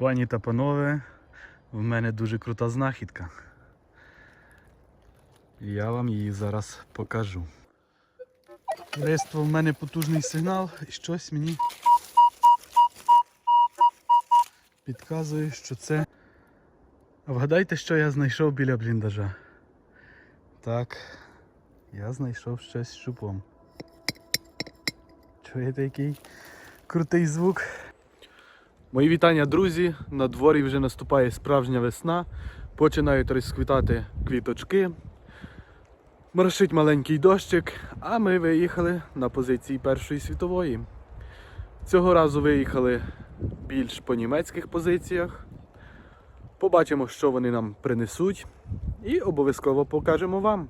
Пані та панове, в мене дуже крута знахідка. Я вам її зараз покажу. Товариство, в мене потужний сигнал і щось мені підказує, що це. Вгадайте, що я знайшов біля бліндажа. Так, я знайшов щось з шупом. Чуєте який крутий звук? Мої вітання, друзі. На дворі вже наступає справжня весна. Починають розквітати квіточки. Моросить маленький дощик, а ми виїхали на позиції Першої світової. Цього разу виїхали більш по німецьких позиціях. Побачимо, що вони нам принесуть, і обов'язково покажемо вам.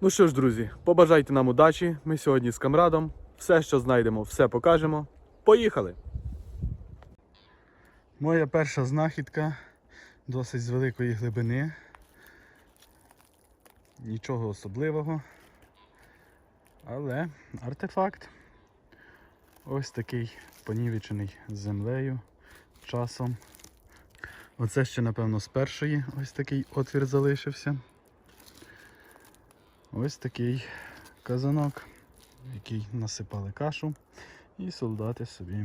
Ну що ж, друзі, побажайте нам удачі. Ми сьогодні з камрадом. Все, що знайдемо, все покажемо. Поїхали! Моя перша знахідка досить з великої глибини. Нічого особливого. Але артефакт. Ось такий понівечений землею, часом. Оце ще, напевно, з першої ось такий отвір залишився. Ось такий казанок, в який насипали кашу, і солдати собі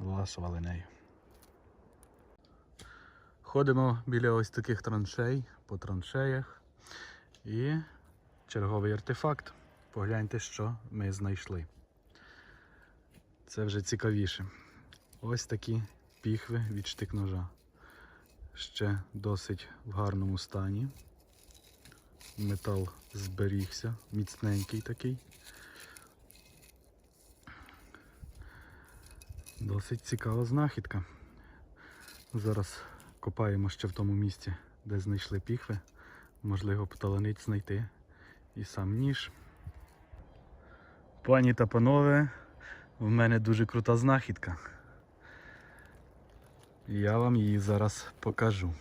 ласували нею. Ходимо біля ось таких траншей, по траншеях. І черговий артефакт. Погляньте, що ми знайшли. Це вже цікавіше. Ось такі піхви від штик-ножа. Ще досить в гарному стані. Метал зберігся, міцненький такий. Досить цікава знахідка. Зараз копаємо ще в тому місці, де знайшли піхви. Можливо, пталаниць знайти і сам ніж. Пані та панове, в мене дуже крута знахідка. Я вам її зараз покажу.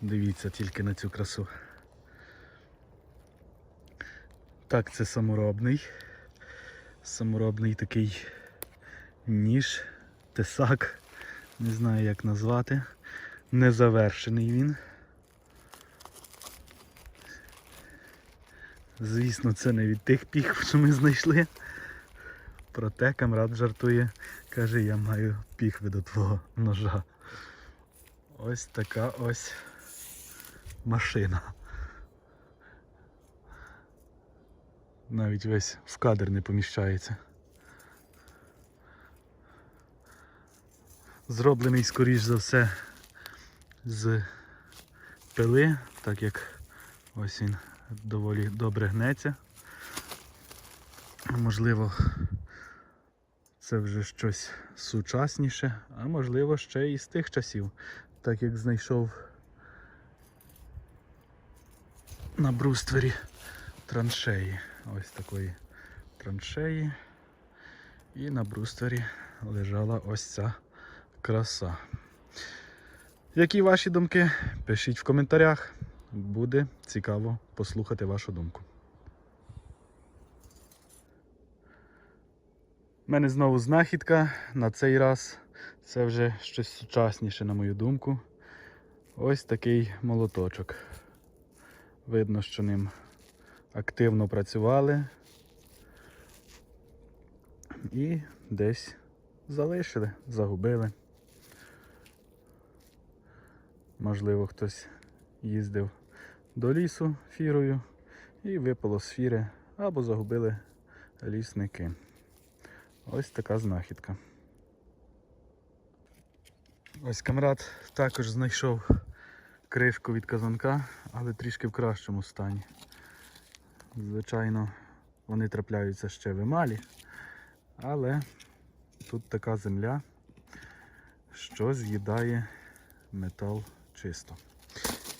Дивіться тільки на цю красу. Так, це саморобний. Саморобний такий ніж, тесак, не знаю як назвати. Незавершений він. Звісно, це не від тих піх, що ми знайшли. Проте камрад жартує, каже, я маю піхви до твого ножа. Ось така ось машина. Навіть весь в кадр не поміщається. Зроблений, скоріш за все, з пили, так як ось він доволі добре гнеться. Можливо, це вже щось сучасніше, а можливо ще і з тих часів, так як знайшов на бруствері траншеї. Ось такої траншеї. І на бруствері лежала ось ця краса. Які ваші думки? Пишіть в коментарях. Буде цікаво послухати вашу думку. У мене знову знахідка. На цей раз це вже щось сучасніше, на мою думку. Ось такий молоточок. Видно, що ним активно працювали і десь залишили, загубили. Можливо, хтось їздив до лісу фірою і випало з фіри або загубили лісники. Ось така знахідка. Ось камрад також знайшов кришку від казанка, але трішки в кращому стані. Звичайно, вони трапляються ще в емалі, але тут така земля, що з'їдає метал чисто.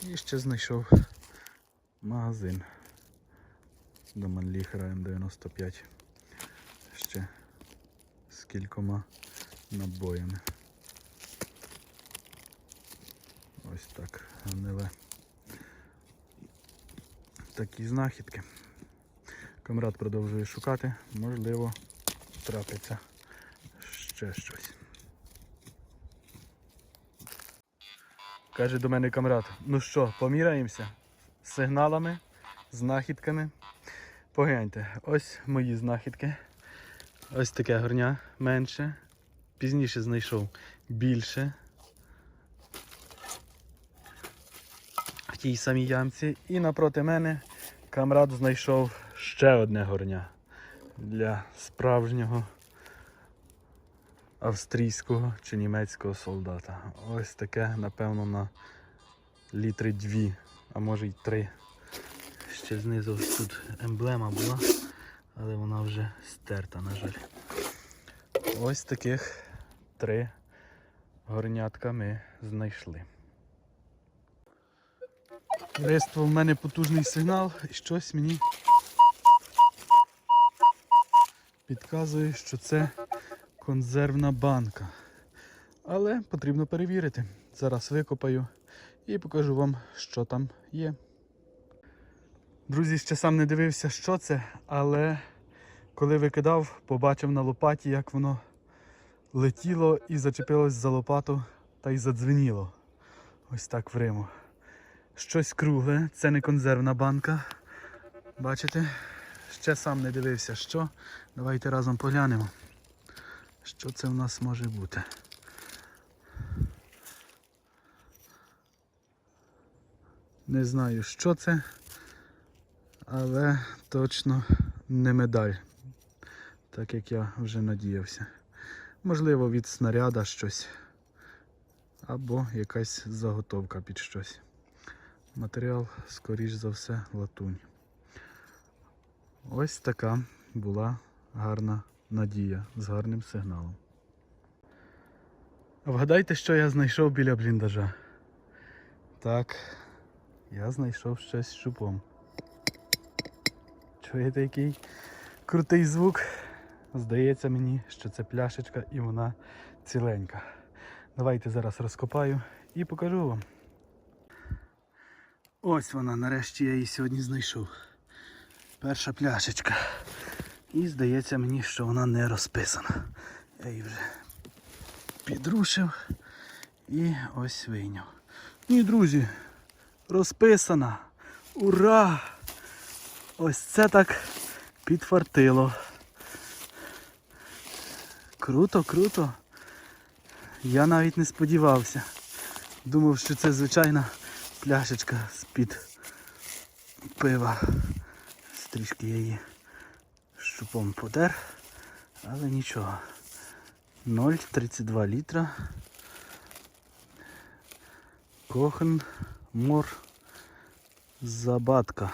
І ще знайшов магазин до Манліхера М95 ще з кількома набоями. Ось так гниле. Такі знахідки. Камрад продовжує шукати, можливо, трапиться ще щось. Каже до мене камрад, ну що, поміраємося сигналами, знахідками. Погляньте, ось мої знахідки. Ось таке горня менше. Пізніше знайшов більше. В тій самій ямці. І напроти мене камрад знайшов ще одне горня для справжнього австрійського чи німецького солдата. Ось таке, напевно, на літри дві, а може й три. Ще знизу ось тут емблема була, але вона вже стерта, на жаль. Ось таких три горнятка ми знайшли. Товариство, в мене потужний сигнал і щось мені підказує, що це консервна банка. Але потрібно перевірити. Зараз викопаю і покажу вам, що там є. Друзі, ще сам не дивився, що це, але коли викидав, побачив на лопаті, як воно летіло і зачепилось за лопату та й задзвеніло. Ось так в Риму. Щось кругле, це не консервна банка. Бачите? Ще сам не дивився, що. Давайте разом поглянемо. Що це в нас може бути? Не знаю, що це, але точно не медаль, так як я вже надіявся. Можливо, від снаряда щось. Або якась заготовка під щось. Матеріал, скоріш за все, латунь. Ось така була гарна надія з гарним сигналом. Вгадайте, що я знайшов біля бліндажа. Так, я знайшов щось з шупом. Чуєте який крутий звук? Здається мені, що це пляшечка і вона ціленька. Давайте зараз розкопаю і покажу вам. Ось вона, нарешті я її сьогодні знайшов. Перша пляшечка. І здається мені, що вона не розписана. Я її вже підрушив і ось вийняв. Ні, друзі, розписана. Ура! Ось це так підфартило. Круто, круто. Я навіть не сподівався. Думав, що це звичайна пляшечка з-під пива. Трішки я її щупом подер, але нічого. 0,32 літра. Кохен мор забатка.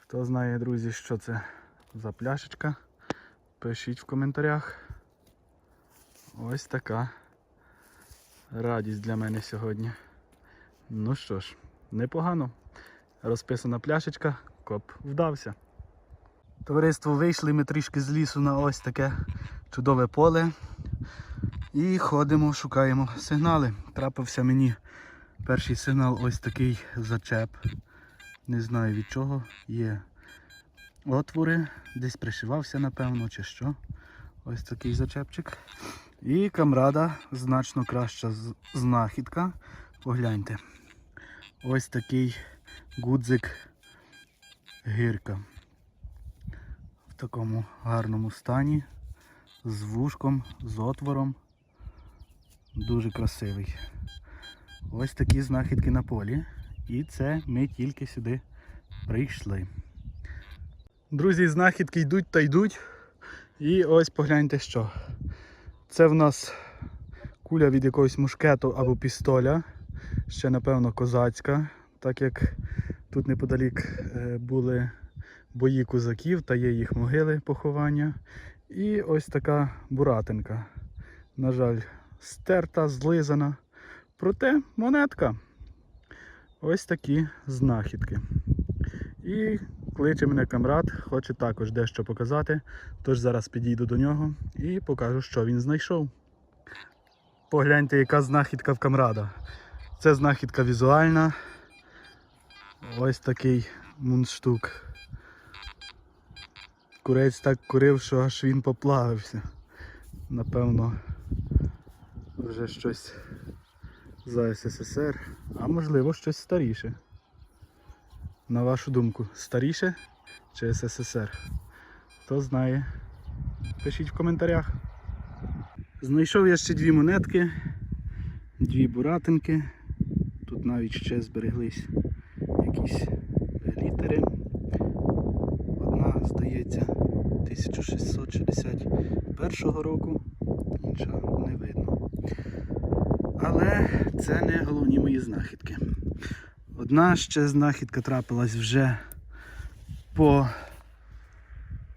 Хто знає, друзі, що це за пляшечка, пишіть в коментарях. Ось така радість для мене сьогодні. Ну що ж, непогано. Розписана пляшечка, коп вдався. Товариство вийшли ми трішки з лісу на ось таке чудове поле. І ходимо, шукаємо сигнали. Трапився мені перший сигнал ось такий зачеп. Не знаю від чого. Є отвори, десь пришивався, напевно, чи що. Ось такий зачепчик. І камрада значно краща знахідка. Погляньте. Ось такий гудзик гірка. Такому гарному стані, з вушком, з отвором. Дуже красивий. Ось такі знахідки на полі. І це ми тільки сюди прийшли. Друзі, знахідки йдуть та йдуть. І ось погляньте що. Це в нас куля від якогось мушкету або пістоля. Ще, напевно, козацька, так як тут неподалік е, були бої козаків та є їх могили поховання. І ось така буратинка. На жаль, стерта, злизана. Проте монетка. Ось такі знахідки. І кличе мене камрад, хоче також дещо показати. Тож зараз підійду до нього і покажу, що він знайшов. Погляньте, яка знахідка в камрада. Це знахідка візуальна. Ось такий мундштук. Курець так курив, що аж він поплавився. Напевно, вже щось за СССР, а можливо щось старіше. На вашу думку, старіше чи СССР? Хто знає? Пишіть в коментарях. Знайшов я ще дві монетки, дві буратинки. Тут навіть ще збереглись якісь літери. Одна, здається, 1661 року, інша не видно. Але це не головні мої знахідки. Одна ще знахідка трапилась вже по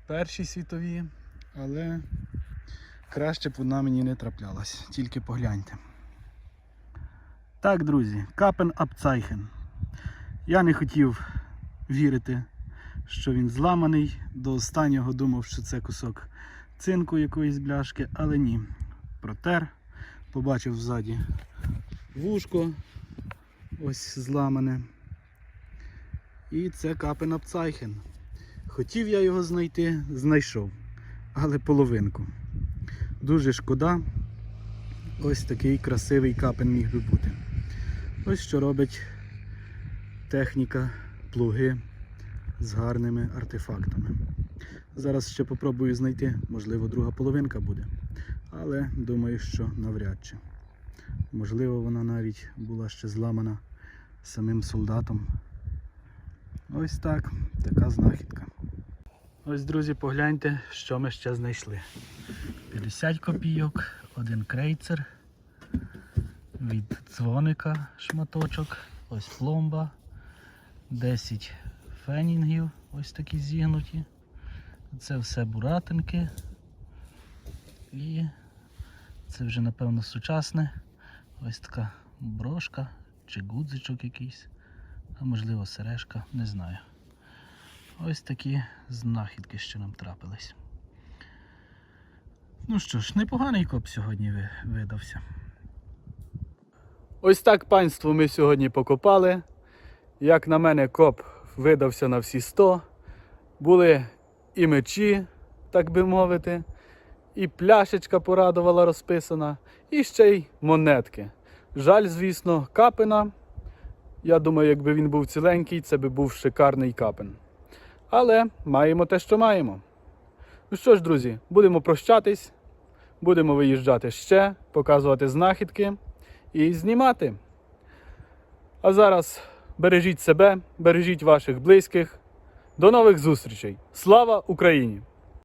Першій світовій, але краще б вона мені не траплялась. Тільки погляньте. Так, друзі, капен Апцайхен. Я не хотів вірити, що він зламаний. До останнього думав, що це кусок цинку якоїсь бляшки, але ні. Протер, побачив ззаді вушко, ось зламане. І це капен Апцайхен. Хотів я його знайти, знайшов, але половинку. Дуже шкода. Ось такий красивий капен міг би бути. Ось що робить техніка плуги з гарними артефактами. Зараз ще попробую знайти, можливо, друга половинка буде. Але думаю, що навряд чи. Можливо, вона навіть була ще зламана самим солдатом. Ось так, така знахідка. Ось, друзі, погляньте, що ми ще знайшли. 50 копійок, один крейцер, від дзвоника шматочок, ось пломба, 10 фенінгів, ось такі зігнуті. Це все буратинки. І це вже, напевно, сучасне. Ось така брошка чи гудзичок якийсь, а можливо сережка, не знаю. Ось такі знахідки, що нам трапились. Ну що ж, непоганий коп сьогодні видався. Ось так панство ми сьогодні покопали. Як на мене, коп видався на всі 100. Були і мечі, так би мовити, і пляшечка порадувала розписана, і ще й монетки. Жаль, звісно, капина. Я думаю, якби він був ціленький, це би був шикарний капен. Але маємо те, що маємо. Ну що ж, друзі, будемо прощатись, будемо виїжджати ще, показувати знахідки і знімати. А зараз бережіть себе, бережіть ваших близьких. До нових зустрічей! Слава Україні!